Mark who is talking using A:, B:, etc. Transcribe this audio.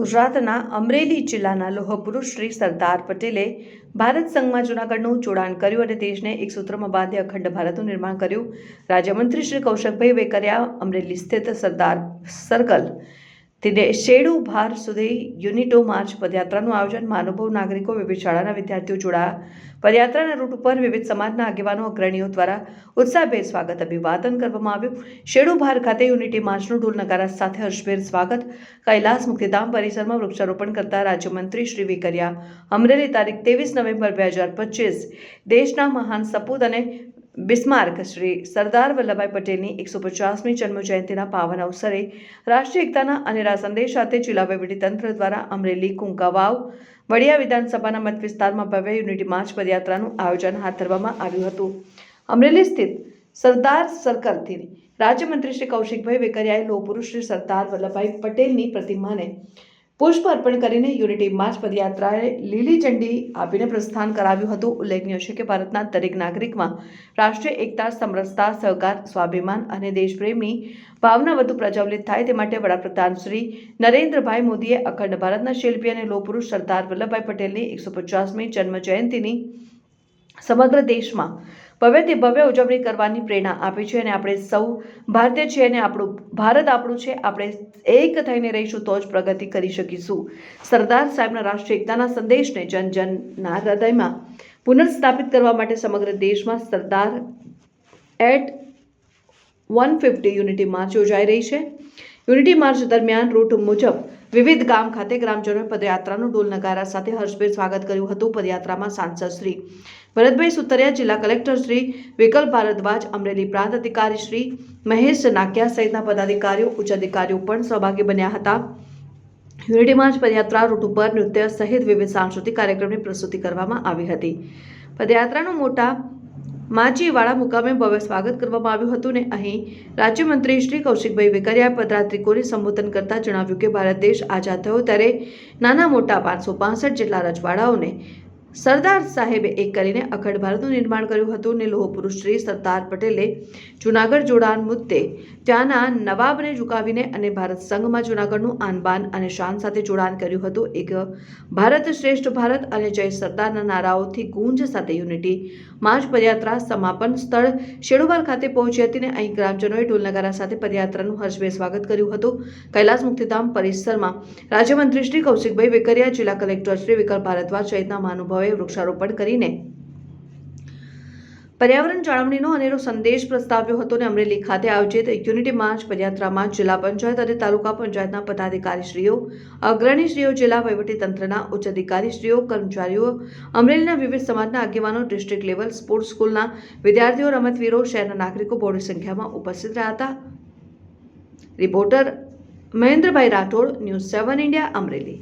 A: ગુજરાતના અમરેલી જિલ્લાના લોહપુરુષ શ્રી સરદાર પટેલે ભારત સંઘમાં જૂનાગઢનું જોડાણ કર્યું અને દેશને એક સૂત્રમાં બાંધી અખંડ ભારતનું નિર્માણ કર્યું. રાજ્યમંત્રી શ્રી કૌશિકભાઈ વેકરિયા અમરેલી સ્થિત સરદાર સર્કલ તેને શેડુ ભાર સુધી યુનિટો માર્ચ પદયાત્રાનું આયોજન મહાનુભવ નાગરિકો, વિવિધ શાળાના વિદ્યાર્થીઓ જોડાયા પદયાત્રાના રૂટ ઉપર વિવિધ સમાજના આગેવાનો, અગ્રણીઓ દ્વારા ઉત્સાહભેર સ્વાગત અભિવાદન કરવામાં આવ્યું. શેડુ ભાર ખાતે યુનિટી માર્ચનું ઢોલ નગારા સાથે હર્ષભેર સ્વાગત. કૈલાસ મુક્તિધામ પરિસરમાં વૃક્ષારોપણ કરતા રાજ્યમંત્રી શ્રી વેકરિયા અમરેલી તારીખ ત્રેવીસ નવેમ્બર બે હજાર પચીસ. દેશના મહાન સપૂત અને બિસ્માર્ક શ્રી સરદાર વલ્લભભાઈ પટેલની એકસો પચાસમી જન્મજયંતિના પાવન અવસરે રાષ્ટ્રીય એકતાના અનેરા સંદેશ સાથે જિલ્લા વહીવટીતંત્ર દ્વારા અમરેલી કુંકાવાવ વડિયા વિધાનસભાના મત વિસ્તારમાં ભવ્ય યુનિટી માર્ચ પદયાત્રાનું આયોજન હાથ ધરવામાં આવ્યું હતું. અમરેલી સ્થિત સરદાર સર્કલથી રાજ્યમંત્રી શ્રી કૌશિકભાઈ વેકરિયાએ લોહપુરુષ શ્રી સરદાર વલ્લભભાઈ પટેલની પ્રતિમાને પુષ્પ અર્પણ કરીને યુનિટી માર્ચ પદયાત્રાએ લીલી ઝંડી આપીને પ્રસ્થાન કરાવ્યું હતું. ઉલ્લેખનીય છે કે ભારતના દરેક નાગરિકમાં રાષ્ટ્રીય એકતા, સમરસતા, સહકાર, સ્વાભિમાન અને દેશપ્રેમની ભાવના વધુ પ્રજ્વલિત થાય તે માટે વડાપ્રધાન શ્રી નરેન્દ્રભાઈ મોદીએ અખંડ ભારતના શિલ્પી અને લોપુરુષ સરદાર વલ્લભભાઈ પટેલની એકસો પચાસમી જન્મ જયંતિની સમગ્ર દેશમાં ભવ્યથી ભવ્ય ઉજવણી કરવાની પ્રેરણા આપે છે અને આપણે સૌ ભારતીય છીએ અને આપણું ભારત આપણું છે, આપણે એક થઈને રહીશું તો જ પ્રગતિ કરી શકીશું. સરદાર સાહેબના રાષ્ટ્રીય એકતાના સંદેશને જન જનના હૃદયમાં પુનર્સ્થાપિત કરવા માટે સમગ્ર દેશમાં Sardar at one fifty unity march યોજાઈ રહી છે. યુનિટી માર્ચ દરમિયાન રૂટ મુજબ વિવિધ ગામ ખાતે ગ્રામજનોએ પદયાત્રાનું ઢોલ નગારા સાથે હર્ષભેર સ્વાગત કર્યું હતું પદયાત્રામાં સાંસદ શ્રી ભરતભાઈ સુતરિયા, જિલ્લા કલેક્ટર શ્રી વિકલ ભારદ્વાજ, અમરેલી પ્રાંત અધિકારી શ્રી મહેશ નાકિયા સહિતના પદાધિકારીઓ, ઉચ્ચ અધિકારીઓ પણ સહભાગી બન્યા હતા. યુનિટી માર્ચ પદયાત્રા રૂટ ઉપર નૃત્ય સહિત વિવિધ સાંસ્કૃતિક કાર્યક્રમની પ્રસ્તુતિ કરવામાં આવી હતી. પદયાત્રાનું મોટા માચીવાડા મુકામે ભવ્ય સ્વાગત કરવામાં આવ્યું હતું ને અહીં રાજ્યમંત્રી શ્રી કૌશિકભાઈ વેકરિયાએ પદયાત્રિકોને સંબોધન કરતા જણાવ્યું કે, ભારત દેશ આઝાદ થયો ત્યારે નાના મોટા પાંચસો જેટલા રજવાડાઓને સરદાર સાહેબે એક કરીને અખંડ ભારતનું નિર્માણ કર્યું હતું ને લોહ પુરુષ શ્રી સરદાર પટેલે જૂનાગઢ જોડાણ મુદ્દે ત્યાંના નવાબને ઝુકાવીને અને ભારત સંઘમાં જૂનાગઢનું આનબાન અને શાન સાથે જોડાણ કર્યું હતું. એક ભારત શ્રેષ્ઠ ભારત અને જય સરદારના નારાઓથી ગુંજ સાથે યુનિટી માર્ચ પદયાત્રા સમાપન સ્થળ શેડુબાર ખાતે પહોંચી હતી ને અહીં ગ્રામજનોએ ઢોલનગારા સાથે પદયાત્રાનું હર્ષભેર સ્વાગત કર્યું હતું. કૈલાસ મુક્તિધામ પરિસરમાં રાજ્યમંત્રી શ્રી કૌશિકભાઈ વેકરિયા, જિલ્લા કલેક્ટર શ્રી વિકલ ભારદ્વાજ સહિતના મહાનુભાવોએ વૃક્ષારોપણ કરીને. પર્યાવરણ જાળવણીનો અનેરો સંદેશ પ્રસ્તાવ્યો હતો અને અમરેલી ખાતે આયોજિત યુનિટી માર્ચ પદયાત્રામાં જિલ્લા પંચાયત અને તાલુકા પંચાયતના પદાધિકારીશ્રીઓ, અગ્રણીશ્રીઓ, જિલ્લા વહીવટીતંત્રના ઉચ્ચ અધિકારીશ્રીઓ કર્મચારીઓ, અમરેલીના વિવિધ સમાજના આગેવાનો, ડિસ્ટ્રિક્ટ લેવલ સ્પોર્ટ્સ સ્કૂલના વિદ્યાર્થીઓ, રમતવીરો, શહેરના નાગરિકો બહોળી સંખ્યામાં ઉપસ્થિત રહ્યા હતા. Reporter Mahendrabhai Rathod, news seven India, Amreli.